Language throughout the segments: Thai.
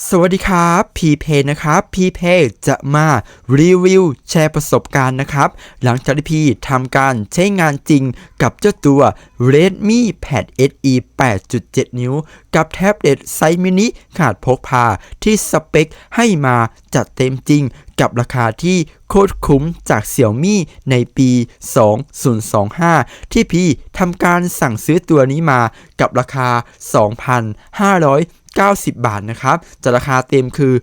สวัสดีครับพีเพนะครับพีเพจะมารีวิวแชร์ประสบการณ์นะครับ หลังจากที่พี่ทำการใช้งานจริงกับเจ้าตัว Redmi Pad SE 8.7 นิ้ว กับแท็บเล็ตไซส์มินิขาดพกพาที่สเปคให้มาจัดเต็มจริงกับราคาที่โคตรคุ้มจาก Xiaomi ในปี 2025 ที่พี่ทำการสั่งซื้อตัวนี้มากับราคา 2,500 90 บาทนะครับจะราคาเต็มคือ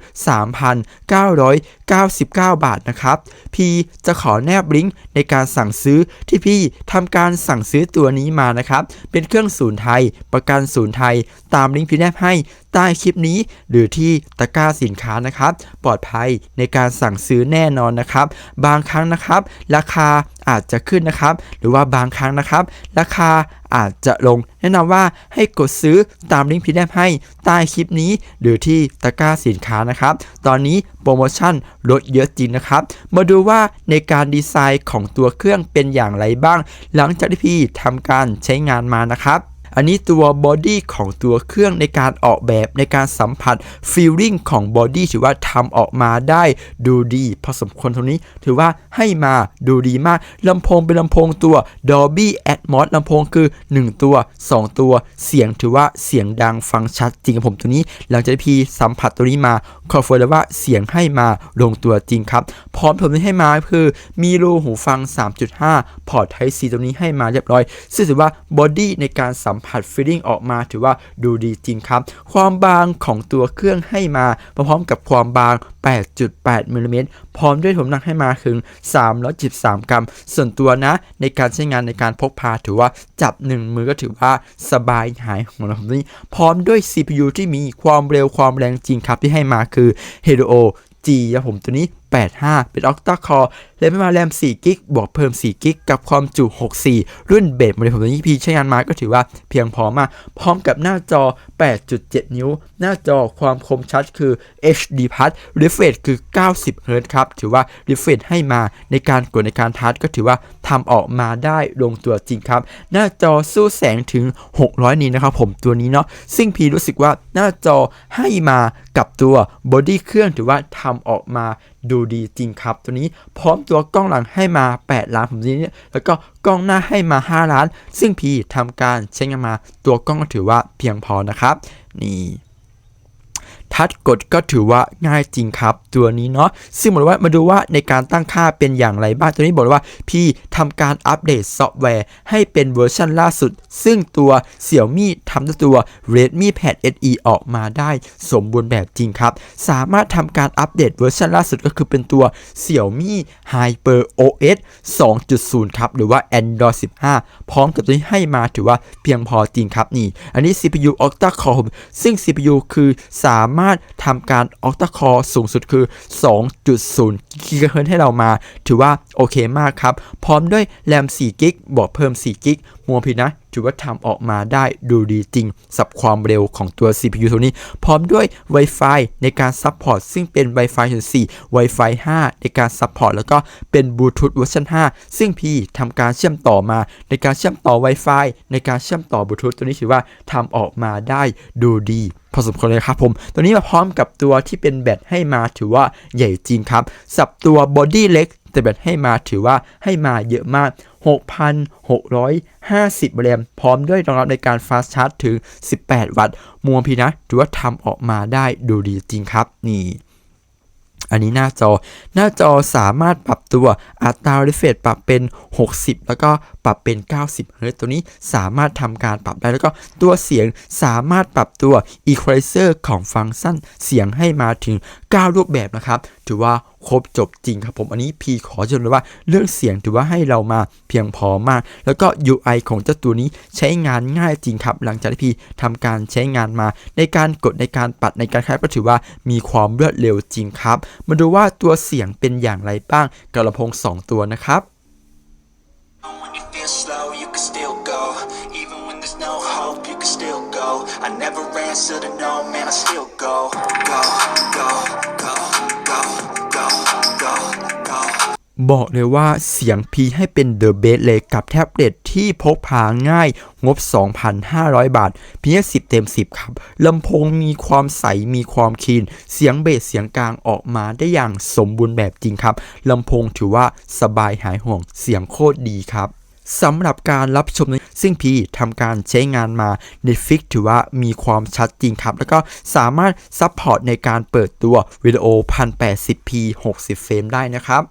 3,999 บาทนะครับ พี่จะขอแนบลิงก์ในการสั่งซื้อที่พี่ทำการสั่งซื้อตัวนี้มานะครับ เป็นเครื่องศูนย์ไทย ประกันศูนย์ไทย ตามลิงก์พี่แนบให้ใต้คลิปนี้ หรือที่ตะกร้าสินค้านะครับ ปลอดภัยในการสั่งซื้อแน่นอนนะครับ บางครั้งนะครับ ราคาอาจจะขึ้นนะครับ หรือว่าบางครั้งนะครับ ราคาอาจจะลง แนะนำว่าให้กดซื้อตามลิงก์พี่แนบให้ใต้คลิปนี้ หรือที่ตะกร้าสินค้านะครับ ตอนนี้โปรโมชั่นลดเยอะจริงนะครับ มาดูว่าในการดีไซน์ของตัวเครื่องเป็นอย่างไรบ้าง หลังจากที่พี่ทำการใช้งานมานะครับ อันนี้ตัวบอดี้ของตัวเครื่องในการออกแบบในการสัมผัสฟีลลิ่งของบอดี้ถือว่าทำออกมาได้ดูดีพอสมควรตรงนี้ถือว่าให้มาดูดีมากลำโพงเป็นลำโพงตัว Dolby Atmos ลำโพงคือ 1 ตัว 2 ตัวเสียงถือว่าเสียงดังฟังชัดจริงกับผมตัวนี้ หลังจากที่พี่สัมผัสตัวนี้มาคอนเฟิร์มแล้วว่าเสียงให้มาลงตัวจริงครับ พร้อมผมที่ให้มาคือมีรูหูฟัง 3.5 พอร์ต Type C ตรงนี้ให้มาเรียบร้อยซึ่งถือว่าบอดี้ในการสัมผัสฟีลิ่งออกมาถือว่าดูดีจริงครับ ความบางของตัวเครื่องให้มาพร้อมกับความบาง 8.8มิลลิเมตรพร้อมด้วยถุงน้ำหนักให้มาถึง313กรัม ส่วนตัวนะ ในการใช้งานในการพกพาถือว่าจับ1มือก็ถือว่าสบายหายของเรานี้ พร้อมด้วย CPU ที่มีความเร็วความแรงจริงครับที่ให้มาคือ Helio G ครับผมตัวนี้ 85 เป็น Octa Core และไม่มาแรม4กิกบวกเพิ่ม4กิกกับความจุ 64 รุ่นเบสโมเดลผมตัวนี้พีใช้งานมาก็ถือว่าเพียงพอมาก พร้อมกับหน้าจอ 8.7 นิ้ว หน้าจอความคมชัดคือ HD Plus refresh คือ 90 Hz ครับ ถือว่า refresh ให้มาในการกดในการทัชก็ถือว่าทำออกมาได้ลงตัวจริงครับ หน้าจอสู้แสงถึง 600 นิตนะครับผมตัวนี้เนาะซึ่งพีรู้สึกว่าหน้าจอให้มากับตัวบอดี้เครื่องถือว่าทำออกมาดูดีจริงครับ ตัวนี้พร้อมตัวกล้องหลังให้มา 8 ล้านผมนี้แล้วก็กล้องหน้าให้มา 5 ล้าน ซึ่งพีทำการเช็งมาตัวกล้องก็ถือว่าเพียงพอนะครับ นี่ ทัดกดก็ถือว่าง่ายจริงครับ ตัวนี้เนาะซึ่งบอกเลยว่ามาดูว่าในการตั้งค่าเป็นอย่างไรบ้างตัวนี้บอกเลยว่าพี่ทำการอัปเดตซอฟต์แวร์ให้เป็นเวอร์ชันล่าสุด ซึ่งตัว Xiaomi ทำตัว Redmi Pad SE ออกมาได้สมบูรณ์แบบจริงครับ สามารถทำการอัปเดตเวอร์ชันล่าสุดก็คือเป็นตัว Xiaomi Hyper OS 2.0 ครับ หรือว่า Android 15 พร้อมกับตัวนี้ให้มาถือว่าเพียงพอจริงครับนี่ อันนี้ CPU Octa Core ซึ่ง CPU คือสามารถทำการออกตะคอสูงสุดคือ 2.0 กิกะเฮิรตให้เรามา ถือว่าโอเคมากครับ พร้อมด้วยแรม 4 กิกบวกเพิ่ม 4 กิกมัวพีนะ ถือว่าทำออกมาได้ดูดีจริงสับความเร็วของตัว CPU ตัวนี้ พร้อมด้วย Wi-Fi ในการซัพพอร์ตซึ่งเป็น Wi-Fi 4 Wi-Fi 5 ในการซัพพอร์ตแล้วก็เป็น Bluetooth เวอร์ชัน5 ซึ่งพี่ทำการเชื่อมต่อมา ในการเชื่อมต่อ Wi-Fi ในการเชื่อมต่อ Bluetooth ตัวนี้ถือว่าทำออกมาได้ดูดีพอสมควรเลยครับผม ตัวนี้มาพร้อมกับตัวที่เป็นแบตให้มาถือว่าใหญ่จริงครับ สับตัวบอดี้เล็ก แต่แบตให้มาถือว่าให้มาเยอะมาก 6,650แรมพร้อมด้วยรองรับในการฟาสชาร์จถึง 18 วัตต์มัวพีนะถือว่าทำออกมาได้ดูดีจริงครับนี่อันนี้หน้าจอ หน้าจอสามารถปรับตัวอัตรา refresh ปรับเป็น 60 แล้วก็ปรับเป็น 90 เฮิรตซ์ตัวนี้สามารถทำการปรับได้ แล้วก็ตัวเสียงสามารถปรับตัว equalizer ของฟังก์ชันเสียงให้มาถึง 9 รูปแบบนะครับ ถือว่าครบจบจริงครับผมอันนี้พีขอชมเลยว่าเรื่องเสียงถือว่าให้เรามาเพียงพอมาก แล้วก็ UI ของเจ้าตัวนี้ใช้งานง่ายจริงครับ หลังจากที่พีทำการใช้งานมา ในการกดในการปัดในการคลายก็ถือว่ามีความรวดเร็วจริงครับ มาดูว่าตัวเสียงเป็นอย่างไรบ้างกับลำโพง2 ตัวนะครับ can still go. I never answer to no, man, I still go. Go, go, go, go, go, go, go. บอกเลยว่าเสียงพีให้เป็นเดอะเบสเลยกับแท็บเล็ตที่พกพาง่ายงบ 2,500 บาทพีให้10 เต็ม 10 ครับ ลำโพงมีความใส มีความคีน เสียงเบส เสียงกลางออกมาได้อย่างสมบูรณ์แบบจริงครับ ลำโพงถือว่าสบายหายห่วง เสียงโคตรดีครับ สำหรับการรับชมนี้ซึ่งพีทำการใช้งานมา Netflix ถือว่ามีความชัดจริงครับ แล้วก็สามารถซัพพอร์ตในการเปิดตัววิดีโอ 1080p 60 เฟรมได้นะครับ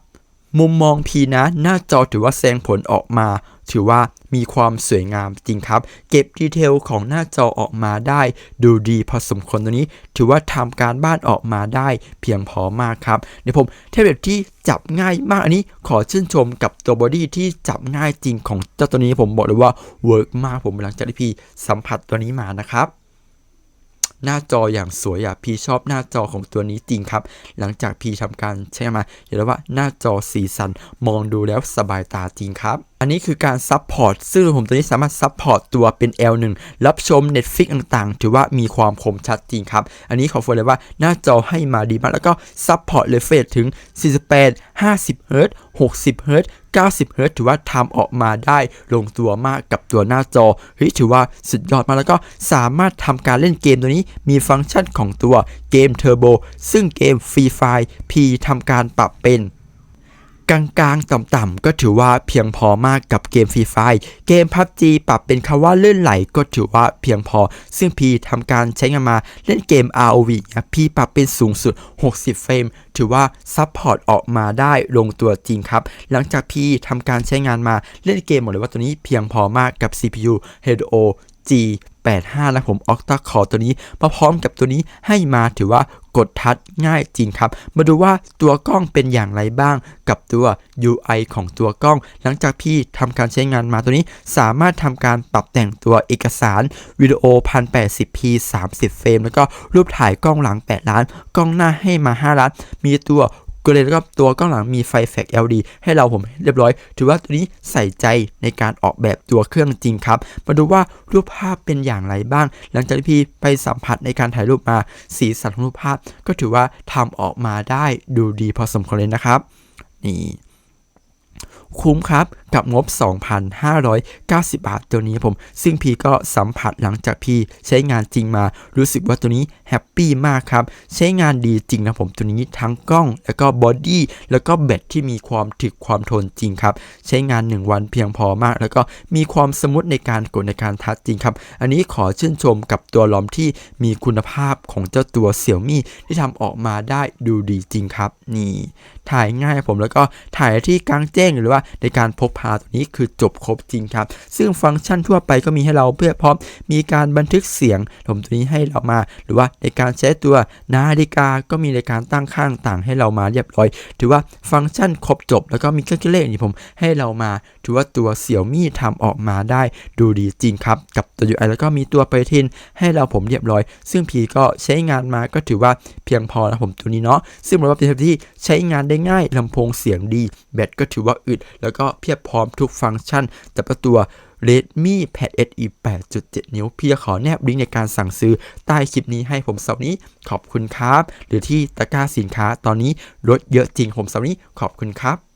มุมมองพีนะ หน้าจอถือว่าแสดงผลออกมา ถือว่ามีความสวยงามจริงครับ เก็บดีเทลของหน้าจอออกมาได้ ดูดีพอสมควรตัวนี้ ถือว่าทำการบ้านออกมาได้เพียงพอมากครับ เดี๋ยวผมเทบเล็ตที่จับง่ายมากอันนี้ขอชื่นชมกับตัวบอดี้ที่จับง่ายจริงของเจ้าตัวนี้ผมบอกเลยว่าเวิร์กมากผมหลังจากที่พี่สัมผัสตัวนี้มานะครับ หน้าจออย่างสวยอะพี่ชอบหน้าจอของตัวนี้จริงครับ หลังจากพี่ทำการใช้มาเห็นแล้วว่าหน้าจอสีสันมองดูแล้วสบายตาจริงครับอันนี้คือการซับพอร์ตซึ่งผมตัวนี้สามารถซับพอร์ตตัวเป็น L1 รับชม Netflix ต่างๆ ถือว่ามีความคมชัดจริงครับ อันนี้ขอพูดเลยว่าหน้าจอให้มาดีมาก แล้วก็ซับพอร์ตเลเฟสถึง 48 50เฮิรตซ์60เฮิรตซ์90เฮิรตซ์ถือว่าทำออกมาได้ลงตัวมากกับตัวหน้าจอเฮ้ยถือว่าสุดยอดมากแล้วก็สามารถทำการเล่นเกมตัวนี้มีฟังก์ชันของตัวเกมเทอร์โบซึ่งเกมฟรีไฟ P ทำการปรับเป็น กลางๆ ต่ำๆก็ถือว่าเพียงพอมากกับเกมฟรีไฟเกม PUBG ปรับเป็นคำว่าลื่นไหลก็ถือว่าเพียงพอ ซึ่งพีทำการใช้งานมาเล่นเกม ROV นะพีปรับเป็นสูงสุด 60 เฟรม ถือว่าซัพพอร์ตออกมาได้ลงตัวจริงครับ หลังจากพีทำการใช้งานมาเล่นเกมหมดเลยว่าตัวนี้เพียงพอมากกับ CPU Helio G 85นะผม Octa Core ตัวนี้ มาพร้อมกับตัวนี้ให้มาถือว่ากดทัชง่ายจริงครับ มาดูว่าตัวกล้องเป็นอย่างไรบ้างกับตัว UI ของตัวกล้อง หลังจากพี่ทำการใช้งานมาตัวนี้ สามารถทำการปรับแต่งตัวเอกสารวิดีโอ 1080p 30 เฟรม แล้วก็รูปถ่ายกล้องหลัง 8 ล้าน กล้องหน้าให้มา 5 ล้าน มีตัว ก็เลยแล้วก็ตัวกล้องหลังมีไฟแฟลช LED ให้เราผมเรียบร้อย ถือว่าตัวนี้ใส่ใจในการออกแบบตัวเครื่องจริงครับ มาดูว่ารูปภาพเป็นอย่างไรบ้าง หลังจากที่พี่ไปสัมผัสในการถ่ายรูปมา สีสันของรูปภาพ ก็ถือว่าทำออกมาได้ดูดีพอสมควรเลยนะครับ นี่คุ้มครับกับงบ 2,590 บาทตัวนี้ผม ซึ่งพี่ก็สัมผัสหลังจากพี่ใช้งานจริงมา รู้สึกว่าตัวนี้แฮปปี้มากครับ ใช้งานดีจริงนะผมตัวนี้ทั้งกล้อง แล้วก็บอดี้แล้วก็แบตที่มีความถึกความทนจริงครับ ใช้งาน 1 วันเพียงพอมาก แล้วก็มีความสมูทในการกดในการทัชจริงครับ อันนี้ขอชื่นชมกับตัวล้อมที่มีคุณภาพของเจ้าตัวเสี่ยวมี่ที่ทำออกมาได้ดูดีจริงครับ นี่ ถ่ายง่ายผมแล้วก็ถ่ายที่กลางแจ้งหรือว่าในการพกพาตัวนี้คือจบครบจริงครับ ซึ่งฟังก์ชันทั่วไปก็มีให้เราเพื่อพร้อมมีการบันทึกเสียงผมตัวนี้ให้เรามา หรือว่าในการใช้ตัวนาฬิกาก็มีในการตั้งค่าต่างให้เรามาเรียบร้อย ถือว่าฟังก์ชันครบจบ แล้วก็มีเครื่องคิดเลขนี่ผมให้เรามา ถือว่าตัวเสี่ยวมี่ทำออกมาได้ดูดีจริงครับ กับตัว UI แล้วก็มีตัวไปทินให้เราผมเรียบร้อย ซึ่งพีก็ใช้งานมาก็ถือว่าเพียงพอนะผมตัวนี้เนาะซึ่งผมว่าเป็นที่ใช้งานได้ง่ายลำโพงเสียงดี แบตก็ถือว่าอึดแล้วก็เพียบพร้อมทุกฟังก์ชันแต่ประตัว Redmi Pad SE 8.7 นิ้ว พี่ขอแนบลิงก์ในการสั่งซื้อใต้คลิปนี้ให้ผมเสาร์นี้ขอบคุณครับ หรือที่ตะกร้าสินค้าตอนนี้ลดเยอะจริงผมเสาร์นี้ขอบคุณครับ